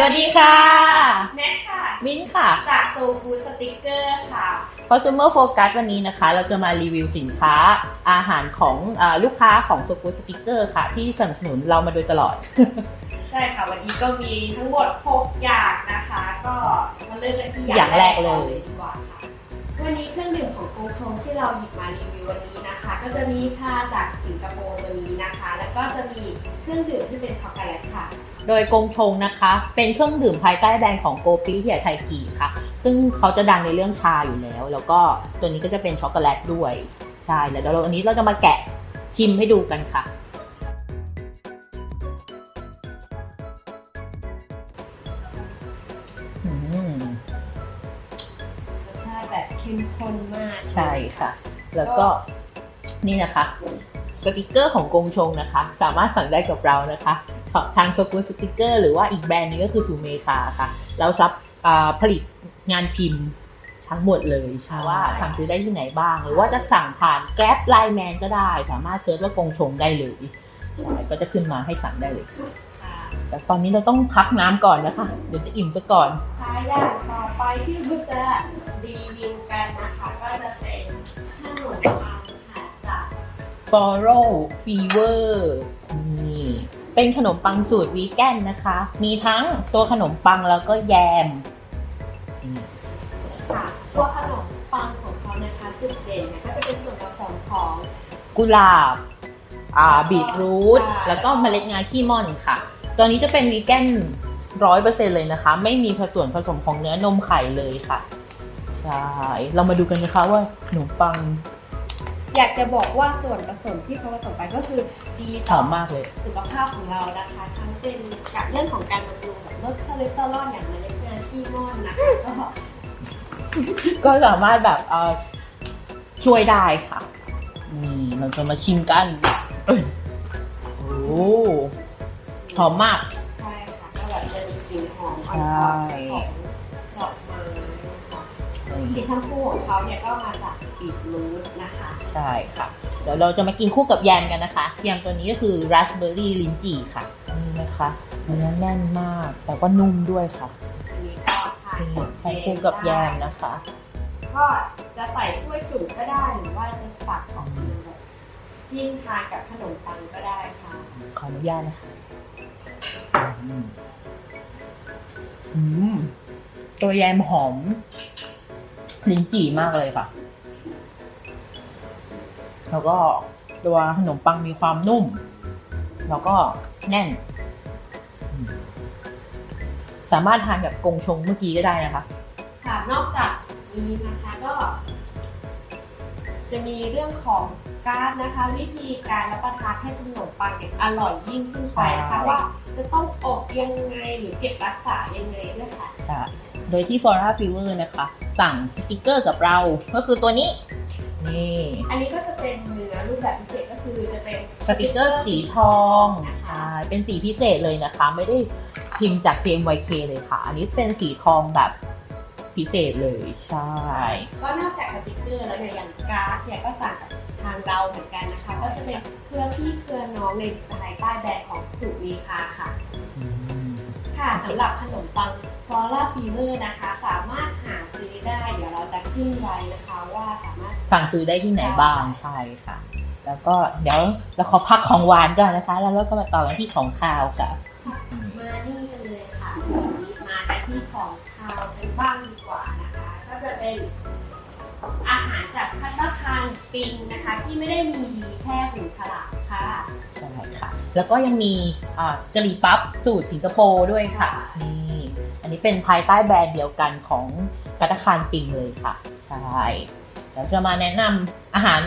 สวัสดีค่ะ แม็กค่ะ มิ้นค่ะ จากตูฟูดสติกเกอร์ค่ะ Consumer Focus วันนี้นะคะ เราจะมารีวิวสินค้าอาหารของอาลูกค้าของ s o กู Sticker ค่ะ ที่สนับสนุนเรามาโดยตลอด ใช่ค่ะ วันนี้ก็มีทั้งหมด 6 อย่างนะคะ ก็มาเริ่มกันที่อย่างแรกเลยดีกว่าค่ะวันนี้เครื่องดื่มของกงชงที่เราหยิบมารีวิววันนี้นะคะ ก็จะมีชาจาก ก็จะมีเครื่องดื่มที่เป็นช็อกโกแลตค่ะ โดยกงชงนะคะ เป็นเครื่องดื่มภายใต้แบรนด์ของโกปิเทียไทกีค่ะ ซึ่งเขาจะดังในเรื่องชาอยู่แล้ว แล้วก็ตัวนี้ก็จะเป็นช็อกโกแลตด้วยใช่แล้วเดี๋ยวเราวันนี้เราจะมาแกะชิมให้ดูกันค่ะ อืมรสชาติแบบเข้มข้นมาก ใช่ค่ะ แล้วก็นี่นะคะ สติกเกอร์ของกงชงนะคะ สามารถสั่งได้กับเรานะคะทางสกูสติกเกอร์หรือว่าอีกแบรนด์นึงก็คือซูเมคาค่ะ เรารับผลิตงานพิมพ์ทั้งหมดเลยว่าสั่งซื้อได้ที่ไหนบ้าง หรือว่าจะสั่งผ่านแก๊ปไลน์แมนก็ได้ สามารถเซิร์ชว่ากงชงได้เลยใช่ก็จะขึ้นมาให้สั่งได้เลยแต่ตอนนี้เราต้องพักน้ำก่อนนะคะ เดี๋ยวจะอิ่มซะก่อนท้ายอย่างต่อไปที่เราจะรีวิวกันนะคะ ก็จะเป็นขนมปังค่ะ f o r o Fever นี่เป็นขนมปังสูตรวีแกนนะคะ มีทั้งตัวขนมปังแล้วก็แยมนี่ค่ะตัวขนมปังของเขานะคะจุดเด่นเนี่ยก็จะเป็นส่วนผสมของกุหลาบอ่าบีทรูทใช่แล้วก็เมล็ดงาขี้ม่อนค่ะ ตัวนี้จะเป็นวีแกนร้อยเปอร์เซ็นเลยนะคะ ไม่มีผสมผสมของเนื้อนมไข่เลยค่ะใช่เรามาดูกันนะคะว่าขนมปัง อยากจะบอกว่าส่วนผสมที่เขาผสมไปก็คือดีหต่ออมมากเลย สุขภาพของเรานะคะทั้งเป็นกับเรื่องของการบำรุงแบบลดคอเลสเตอรอลอย่างเมล็ดงาขี้ม่อนนะคะก็ก็สามารถแบบเอ่อช่วยได้ค่ะ นี่เราจะมาชิมกันโอ้หอมมาก ใช่ค่ะก็แบบจะมีกลิ่นหอมอ่ใช่อนๆของดอกไม้นะคะ สีชมพูของเขาเนี่ยก็มาจาก บีทรูทนะคะ ใช่ค่ะ เดี๋ยวเราจะมากินคู่กับแยมกันนะคะ แยมตัวนี้ก็คือราสเบอร์รี่ลินจีค่ะนี่นะคะเนื้อแน่นมาก แต่ก็นุ่มด้วยค่ะอันนี้ก็ทานนี่ทานคู่กับแยมนะคะ ก็จะใส่ถ้วยจุ่มก็ได้หรือว่าจะตักของแบบจิ้มทานกับขนมปังก็ได้ค่ะ ขออนุญาตนะคะอืมอืมตัวแยมหอมลิ้นจี่มากเลยค่ะ แล้วก็ตัวขนมปังมีความนุ่ม แล้วก็แน่นอืมสามารถทานกับกงชงเมื่อกี้ก็ได้นะคะ ค่ะ นอกจากนี้นะคะก็ จะมีเรื่องของการนะคะ วิธีการรับประทานให้ขนมปังเนี่ยอร่อยยิ่งขึ้นไปนะคะใช่ว่าจะต้องอบยังไงหรือเก็บรักษายังไงด้วยค่ะค่ะ โดยที่ Flora Fever นะคะ สั่งสติกเกอร์กับเรา ก็คือตัวนี้ นี่ อันนี้ก็จะเป็นเนื้อรูปแบบพิเศษก็คือจะเป็นสติกเกอร์สีทองนะคะใช่เป็นสีพิเศษเลยนะคะ ไม่ได้พิมพ์จาก CMYK เลยค่ะ อันนี้เป็นสีทองแบบพิเศษเลยใช่ ก็นอกจากสติกเกอร์แล้วเนี่ยอย่างการ์ดเนี่ยก็สั่งกับทางเราเหมือนกันนะคะ ก็จะเป็นเครือพี่เครือน้องในภายใต้แบรนด์ของสุมีคาค่ะอืมค่ะ สำหรับขนมปังฟลอร่าฟีเวอร์นะคะ สามารถหาซื้อได้ เดี๋ยวเราจะขึ้นไว้นะคะว่าสามารถ สั่งซื้อได้ที่ไหนบ้างใช่ค่ะ แล้วก็เดี๋ยวเราขอพักของหวานก่อนนะคะ แล้วเราก็มาต่อกันที่ของคาวค่ะมานี่กันเลยค่ะมากันที่ของคาวกันบ้างดีกว่านะคะ ก็จะเป็นอาหารจากพัตตาคารปิงนะคะ ที่ไม่ได้มีดีแค่หูฉลามค่ะใช่ค่ะ แล้วก็ยังมีกะหรี่ปั๊บสูตรสิงคโปร์ด้วยค่ะนี่อันนี้เป็นภายใต้แบรนด์เดียวกันของพัตตาคารปิงเลยค่ะ ใช่เดี๋ยวจะมาแนะนำอาหาร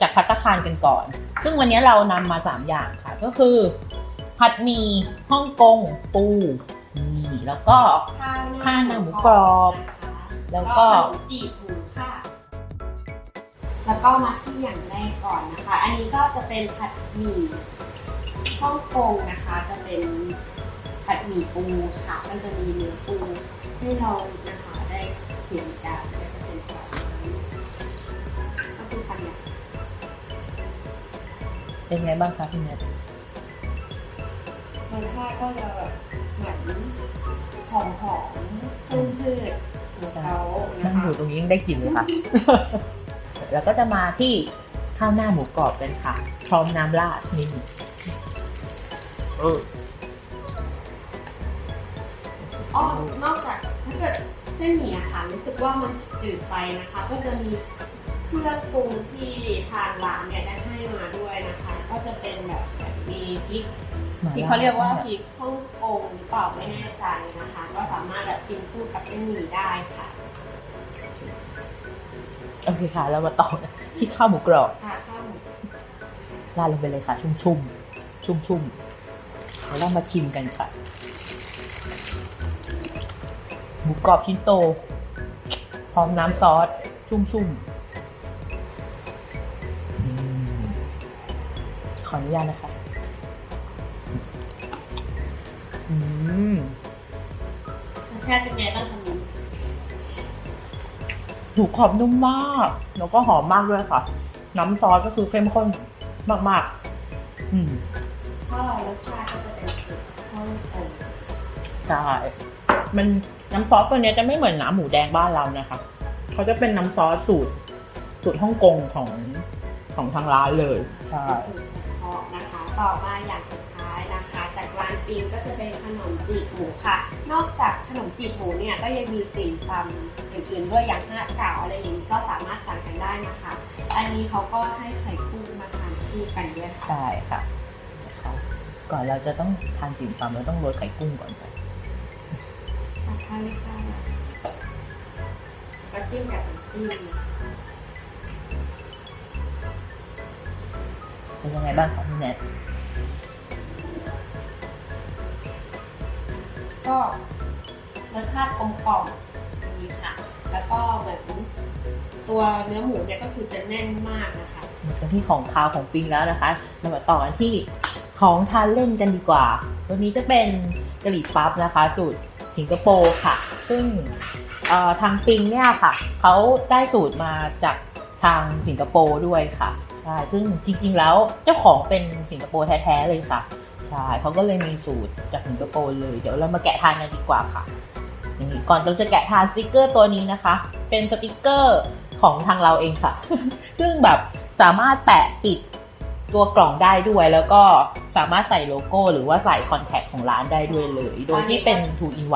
จากพัตตาคารกันก่อน ซึ่งวันนี้เรานำมา 3 อย่างค่ะ ก็คือ ผัดหมี่ฮ่องกงปูนี่แล้วก็ข้าวหน้าหมูกรอบ แล้วก็จีบหมูค่ะแล้วก็มาที่อย่างแรกก่อนนะคะ อันนี้ก็จะเป็นผัดหมี่ ฮ่องกงนะคะ จะเป็นผัดหมี่ปูค่ะมันจะมีเนื้อปูให้เรานะคะได้เห็นกันก็จะเป็นแบบนี้ก็คือคันเนี่ยเป็นไงบ้างคะพี่เนทรสชาติก็จะแบบเหมือนหอมหอมๆเครื่องพืชของเขานั่นะงอคะยู่ตรงนี้ยังได้กลิ่นเลยค่ะ แล้วก็จะมาที่ข้าวหน้าหมูกรอบกันค่ะ พร้อมน้ำราดนี่ เอออ๋อนอกจากถ้าเกิดเส้นหมี่อะค่ะรู้สึกว่ามันจืดไปนะคะ ก็จะมีเครื่องปรุงที่ทางร้านเนี่ยได้ให้มาด้วยนะคะ ก็จะเป็นแบบมีพริกที่เขาเรียกว่าพริกฮ่องกงหรือเปล่าไม่แน่ใจนะคะ ก็สามารถแบบกินคู่กับเส้นหมี่ได้ค่ะโอเคค่ะแล้วมาต่อกันที่ข้าวหมูกรอบค่ะข้าวหมูราดลงไปเลยค่ะ ชุ่มชุ่มชุ่มชุ่มๆ แล้วเรามาชิมกันค่ะหมูกรอบชิ้นโต พร้อมน้ำซอส ชุ่มชุ่มๆอืมขออนุญาตนะคะ อืมรสชาติเป็นไงบ้างคะมิ้นหมูกรอบนุ่มมาก แล้วก็หอมมากด้วยค่ะ น้ำซอสก็คือเข้มข้นมาก ๆ อืม ใช่ มันน้ำซอสตัวเนี้ยจะไม่เหมือนน้ำหมูแดงบ้านเรานะคะ เขาจะเป็นน้ำซอสสูตร สูตรฮ่องกงของของทางร้านเลย ใช่สูตรเฉพาะนะคะ ต่อมาอย่างสุดท้ายนะคะ จากร้านปิงก็จะเป็นขนมจีบหมูค่ะ นอกจากขนมจีบหมูเนี่ยก็ยังมีติ่มซำอื่นๆด้วยอย่างห้าเก่าอะไรอย่างนี้ก็สามารถสั่งกันได้นะคะ อันนี้เขาก็ให้ไข่กุ้งมาทานคู่กันด้วยค่ะ ใช่ค่ะนะคะก่อนเราจะต้องทานติ่มซำเราต้องโรยไข่กุ้งก่อนค่ะ ตัดข้าวเลยค่ะก็จิ้มกับน้ำจิ้มนะคะเป็นยังไงบ้างคะพี่แนทก็รสชาติกลมกล่อมดีค่ะ แล้วก็เหมือนตัวเนื้อหมูเนี่ยก็คือจะแน่นมากนะคะ หมดกันที่ของคาวของปิงแล้วนะคะ เรามาต่อกันที่ของทานเล่นกันดีกว่าตัวนี้จะเป็นกะหรี่ปั๊บนะคะสูตร สิงคโปร์ค่ะ ซึ่งทางปิงเนี่ยค่ะเขาได้สูตรมาจากทางสิงคโปร์ด้วยค่ะใช่ซึ่งจริง ๆ แล้วเจ้าของเป็นสิงคโปร์แท้ๆเลยค่ะใช่เขาก็เลยมีสูตรจากสิงคโปร์เลย เดี๋ยวเรามาแกะทานกันดีกว่าค่ะก่อนเราจะแกะทานสติกเกอร์ตัวนี้นะคะ เป็นสติกเกอร์ของทางเราเองค่ะ ซึ่งแบบสามารถแปะติด ตัวกล่องได้ด้วย แล้วก็สามารถใส่โลโก้ หรือว่าใส่คอนแทคของร้านได้ด้วยเลย โดยที่เป็น 2 in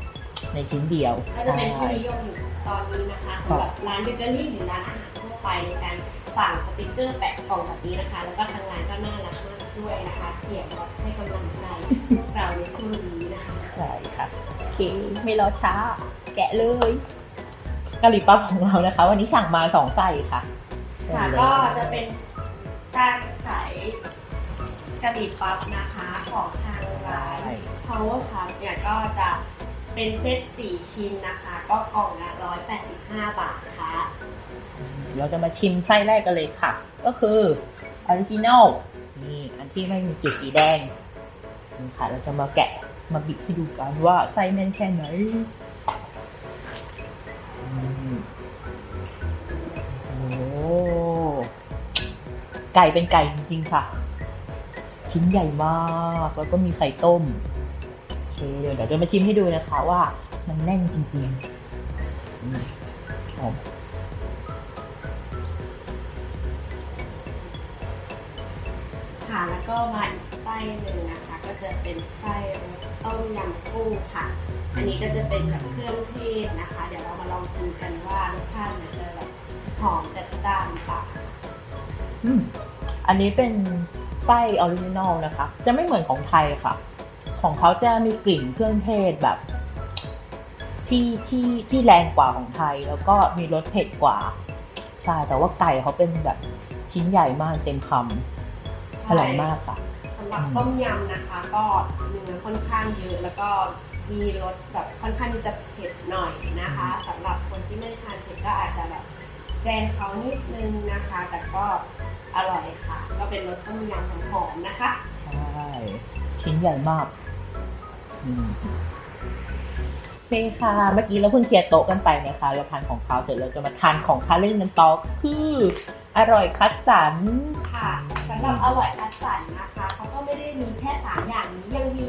1ในชิ้นเดียว ก็จะเป็นที่ใช่นิยมอยู่ตอนนี้นะคะสำหรับร้านเบเกอรี่หรือร้านอาหารทั่วไปในการสั่งสติกเกอร์แปะกล่องแบบนี้นะคะ แล้วก็ทางร้านก็น่ารักมากด้วยนะคะเขียนแบบให้กำลังใจพวกเราในช่วงนี้นะคะใช่ค่ะโอเคไม่รอช้า แกะเลยกะหรี่ปั๊บของเรานะคะ วันนี้สั่งมาสองไส้ค่ะค่ะก็จะเป็น การขายกะหรี่ปั๊บนะคะของทางร้าน Power Puff เนี่ยก็จะเป็นเซตสี่ชิ้นนะคะ ก็กล่องละ185 บาทค่ะเราจะมาชิมไส้แรกกันเลยค่ะ ก็คือออริจินอลนี่อันที่ไม่มีจุดสีแดงนี่ค่ะ เราจะมาแกะมาบิดให้ดูกันว่าไส้แน่นแค่ไหน ไก่เป็นไก่จริงๆค่ะ ชิ้นใหญ่มากแล้วก็มีไข่ต้มโอเคเดี๋ยวเดี๋ยวมาชิมให้ดูนะคะว่ามันแน่นจริงๆหอมค่ะแล้วก็มาอีกไส้หนึ่งนะคะ ก็จะเป็นไส้รสต้มยำกุ้งค่ะ อันนี้ก็จะเป็นแบบเครื่องเทศนะคะ เดี๋ยวเรามาลองชิมกันว่ารสชาติมันจะแบบหอมจัดจ้านหรือเปล่า อืมอันนี้เป็นไส้ออริจินอลนะคะ จะไม่เหมือนของไทยค่ะ ของเขาจะมีกลิ่นเครื่องเทศแบบ ที่ที่ที่แรงกว่าของไทย แล้วก็มีรสเผ็ดกว่าใช่แต่ว่าไก่เขาเป็นแบบชิ้นใหญ่มากเต็มคำอร่อยมากค่ะสำหรับต้มยำนะคะ ก็เนื้อค่อนข้างเยอะแล้วก็มีรสแบบค่อนข้างที่จะเผ็ดหน่อยนะคะสำหรับคนที่ไม่ทานเผ็ดก็อาจจะแบบแกงเขานิดนึงนะคะ แต่ก็ อร่อยค่ะ ก็เป็นรสต้มยำหอมๆนะคะ ใช่ชิ้นใหญ่มากอืมโอเคค่ะ เมื่อกี้เราเพิ่งเคลียร์โต๊ะกันไปนะคะเราทานของเขาวเสร็จเราจะมาทานของทานเล่นกันต่อคืออร่อยคัดสรร ค่ะสำหรับอร่อยคัดสรรนะคะเขาก็ไม่ได้มีแค่สามอย่างนี้ยังมี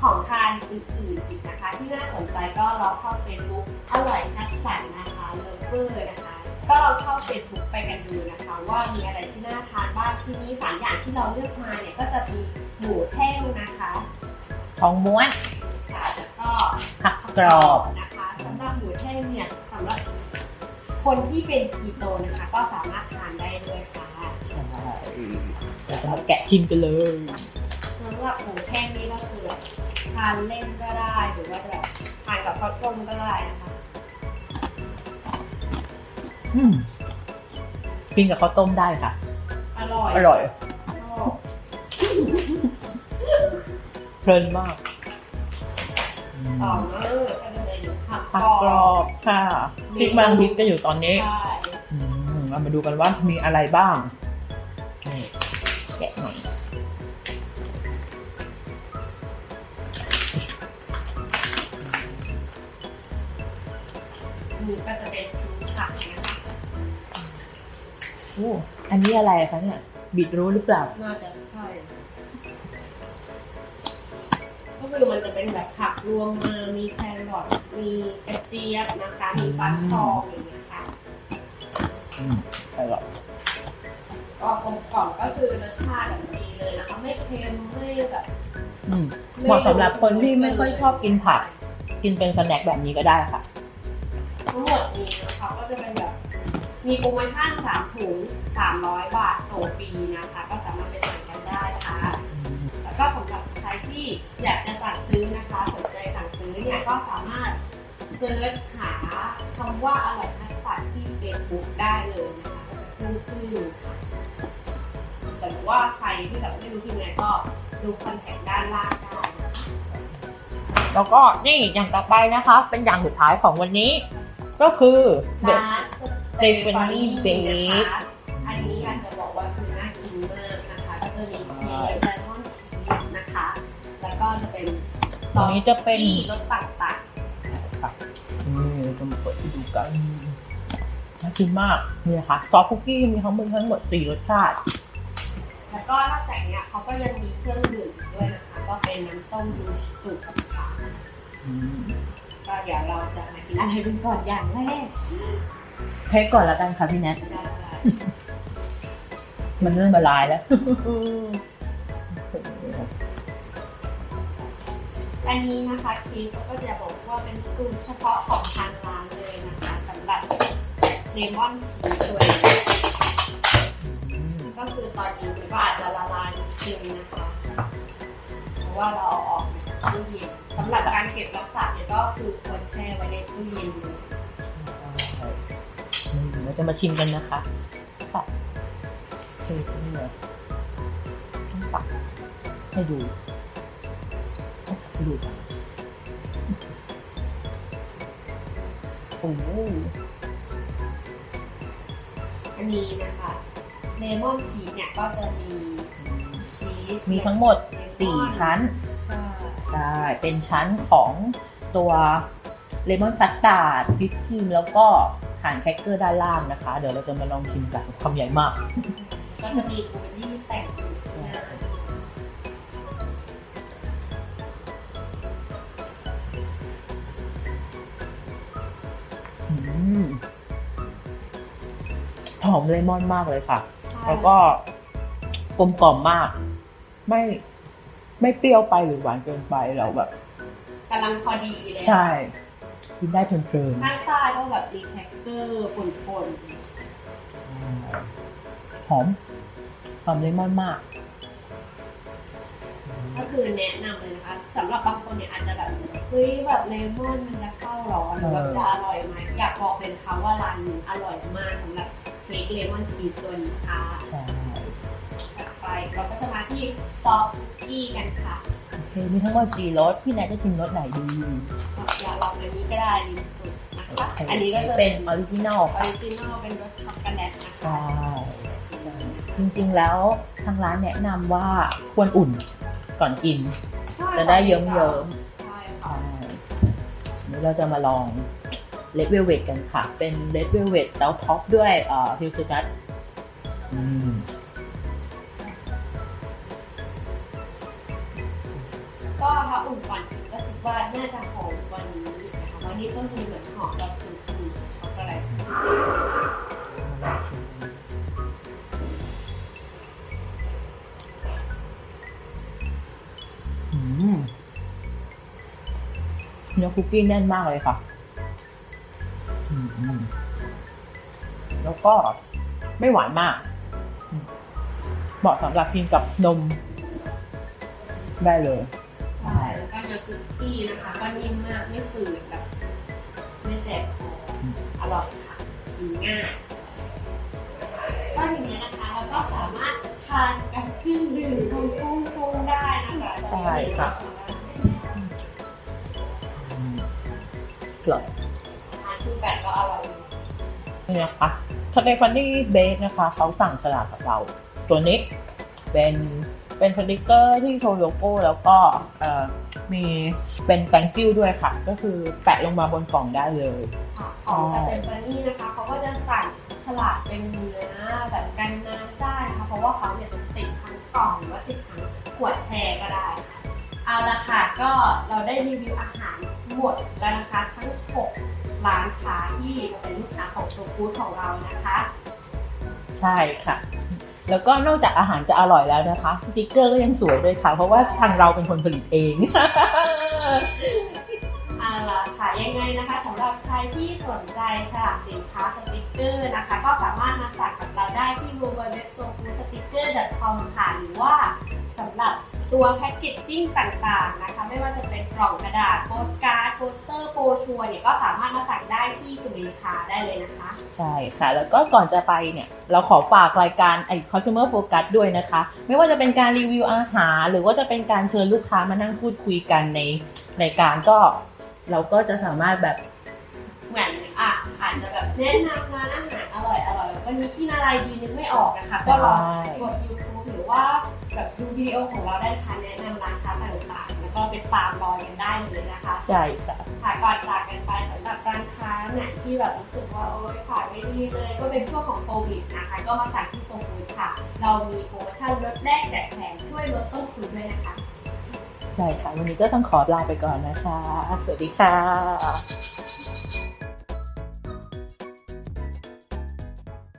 ของทานอื่นๆอีกนะคะ ที่น่าสนใจก็ลองเข้าเฟซบุ๊กอร่อยคัดสรรนะคะเลิฟเวอร์นะคะ ก็ลองเข้าเฟซบุ๊กไปกันดูนะคะ ว่ามีอะไรที่น่าทานบ้างที่นี่สามอย่างที่เราเลือกมาเนี่ยก็จะมีหมูแท่งนะคะทองม้วนค่ะแล้วก็ผักกรอบนะคะสำหรับหมูแท่งเนี่ยสำหรับคนที่เป็นคีโตนะคะ ก็สามารถทานได้ด้วยค่ะใช่เราจะมาแกะชิมกันเลยสำหรับหมูแท่งนี่ก็คือแบบทานเล่นก็ได้หรือว่าแบบทานกับข้าวต้มก็ได้นะคะ อืมกินกับข้าวต้มได้ค่ะ อร่อยอร่อยชอบเพลินมากอืมต่อมาก็จะเป็นผักผักกกรรออบบค่ะพริกบางพริกก็อยู่ตอนนี้ ใช่อืมเรามาดูกันว่ามีอะไรบ้างนี่แกะหน่อยนี่ก็จะเป็น โอ้อันนี้อะไรคะเนี่ย บิดรู้หรือเปล่า น่าจะใช่ก็คือมันจะเป็นแบบผักรวมมา มีแครอทมีกระเจี๊ยบนะคะ มีฟักทองอย่างเงี้ยค่ะ อืมอร่อยก็กลมกล่อมก็คือรสชาติแบบดีเลยนะคะ ไม่เค็มไม่แบบอืมเหมาะสำหรับคนที่ไม่ค่อยชอบกินผัก กินเป็นสแน็คแบบนี้ก็ได้ค่ะ ทั้งหมดนี้นะคะก็จะเป็นแบบ มีโปรโมชั่นสามถุงสามร้อยบาทต่อปีนะคะ ก็สามารถไปสั่งกันได้ค่ะ แล้วก็สำหรับใครที่อยากจะสั่งซื้อนะคะสนใจสั่งซื้อเนี่ยก็สามารถเซิร์ชหาคำว่าอร่อยคัสตาร์ดที่เฟซบุ๊กได้เลยนะคะก็จะขึ้นชื่อค่ะแต่ว่าใครที่แบบไม่รู้ที่ไหนก็ดูคอนแทคด้านล่างได้นะคะแล้วก็นี่อย่างต่อไปนะคะ เป็นอย่างสุดท้ายของวันนี้ ก็คือเบร้าน Stephanie Bake นะคะอันนี้อยากจะบอกว่าคือน่ากินมากนะคะก็จะมีเค้กไดมอนด์ชีสนะคะ แล้วก็จะเป็นตรงนี้จะเป็นรสต่างนี่จะมาเปิดให้ดูกันน่ากินมากนี่ค่ะซอสคุกกี้มีทั้งหมดทั้งหมดสี่รสชาติ ๆแล้วก็นอกจากเนี้ยเขาก็ยังมีเครื่องดื่มอีกด้วยนะคะ ก็เป็นน้ำส้มยูสุค่ะอืมก็เดี๋ยวเราจะมากินอะไรกันก่อนอย่างแรก เค้กก่อนแล้วกันค่ะพี่แนทมันเริ่มละลายแล้ว อันนี้นะคะเค้กก็จะบอกว่าเป็นสูตรเฉพาะของทางร้านเลยนะคะสำหรับเลมอนชีสตัวนี้ก็คือตอนนี้ก็อาจจะละลายจริงนะคะเพราะว่าเราเอาออกจากตู้เย็นสำหรับการเก็บรักษาเนี่ยก็คือควรแช่ไว้ในตู้เย็นเลย เราจะมาชิมกันนะคะตัดเค้กนี่เลยต้องตัดให้ดูให้ดูกันโอ้โหอันนี้นะคะเลมอนชีสเนี่ยก็จะมีชีสมีทั้งหมดสี่ชั้นใช่ใช่ เป็นชั้นของตัวเลมอนซัตตาร์ดวิปครีมแล้วก็ หานแครกเกอร์ด้านล่างนะคะ เดี๋ยวเราจะมาลองชิมกันคำใหญ่มาก ก็จะมีบูเบอรี่แต่งอยู่นะอืมหอมเลมอนมากเลยค่ะ แล้วก็กลมกล่อมมาก ไม่ไม่เปรี้ยวไปหรือหวานเกินไปเราแบบกำลังพอดีเลย ใช่ กินได้เพลินข้างใต้ก็แบบมีแท็กเกอร์ปนๆหอมหอมเลมอนมากๆก็คือแนะนำเลยนะคะสำหรับบางคนเนี่ยอาจจะแบบเฮ้ยแบบเลมอนมันจะเข้าหรอหรือแบบจะอร่อยไหมอยากบอกเป็นเขาว่าร้านนี้อร่อยมากสำหรับเค้กเลมอนชีสตัวนี้ค่ะใช่ถัดไปเราก็จะมาที่ซอฟต์คุกกี้กันค่ะโอเคมีทั้งหมดสี่รสพี่แนทจะชิมรสไหนดี อยากลองอันนี้ก็ได้ริมสุดนะคะ อันนี้ก็จะเป็นออริจินัลออค่ะริจินอลเป็นรสช็อกโกแลตนะคะใช่จริงๆแล้วทางร้านแนะนำว่าควรอุ่นก่อนกิน จะได้เยิ้มๆใช่ใช่ค่ะนี้เราจะมาลองเลดเวลเวทกันค่ะ เป็นเลดเวลเวทแล้วท็อปด้วยเอ่อฮิลสุดัตอืมก็ถ้าอุ่นก่อนกินก็คิดว่าน่าจะหอมกว่านี้ นี้ก็คือเหมือนหอมแบบคือคือช็อกโกแลตอืมเนื้อคุกกี้แน่นมากเลยค่ะอืมแล้วก็ไม่หวานมาก เหมาะสำหรับกินกับนม ได้เลยใช่แล้วก็เนื้อคุกกี้นะคะ ก็นิ่มมากไม่ฝืดแบบ แสบอร่อยค่ะกินง่ายก็อย่างนี้นะคะเราก็สามารถทานกับเครื่องดื่มทงกุ้งซุงได้นะคะใช่ค่ะอืมกรอบทานคู่กันก็อร่อยนี่นะคะสเตฟานี่เบสนะคะเขาสั่งสลากกับเรา ตัวนี้เป็น เป็นสติกเกอร์ที่โชว์โลโก้แล้วก็เอ่อมีเป็น thank you ด้วยค่ะ ก็คือแปะลงมาบนกล่องได้เลยค่ะของสเตฟานี่นะคะเขาก็จะสั่งฉลากเป็นเนื้อแบบกันน้ำได้นะคะเพราะว่าเขาเนี่ยจะติดทั้งกล่องหรือว่าติดทั้งขวดแชร์ก็ได้ค่ะเอาละค่ะก็เราได้รีวิวอาหารหมดแล้วนะคะทั้ง 6 ร้านค้าที่เป็นลูกค้าของโชฟูดของเรานะคะ ใช่ค่ะ แล้วก็นอกจากอาหารจะอร่อยแล้วนะคะ สติกเกอร์ก็ยังสวยด้วยค่ะ เพราะว่าทางเราเป็นคนผลิตเอง เอาล่ะค่ะยังไงนะคะสำหรับใครที่สนใจฉลากสินค้าสติกเกอร์นะคะ ก็สามารถมาสั่งกับเราได้ที่ www.sticker.com ค่ะหรือว่าสำหรับ ตัวแพ็กเกจจิ้งต่างๆนะคะ ไม่ว่าจะเป็นกล่องกระดาษโปสการ์ดโปสเตอร์โปรชัวร์เนี่ยก็สามารถมาสั่งได้ที่สุริคาได้เลยนะคะ ใช่ค่ะ แล้วก็ก่อนจะไปเนี่ยเราขอฝากรายการไอ้ consumer focus ด้วยนะคะ ไม่ว่าจะเป็นการรีวิวอาหาร หรือว่าจะเป็นการเชิญลูกค้ามานั่งพูดคุยกันในรายการก็เราก็จะสามารถแบบเหมือนอะอาจจะแบบแนะนำร้านอาหารอร่อยอร่อยวันนี้กินอะไรดีนึกไม่ออกนะคะ ก็ลองใช่กด YouTube หรือว่า แบบดูวิดีโอของเราได้ค่ะแนะนำร้านค้าต่างๆ แล้วก็ไปตามรอยกันได้เลยนะคะใช่ค่ะค่ะก่อนจากกันไปสำหรับร้านค้าไหนที่แบบรู้สึกว่าโอ๊ยขายไม่ดีเลย ก็เป็นช่วงของโควิดนะคะ ก็มาสั่งที่โซฟูดค่ะ เรามีโปรโมชั่นลดแลกแจกแถมช่วยลดต้นทุนด้วยนะคะ ใช่ค่ะ วันนี้ก็ต้องขอลาไปก่อนนะคะ สวัสดีค่ะ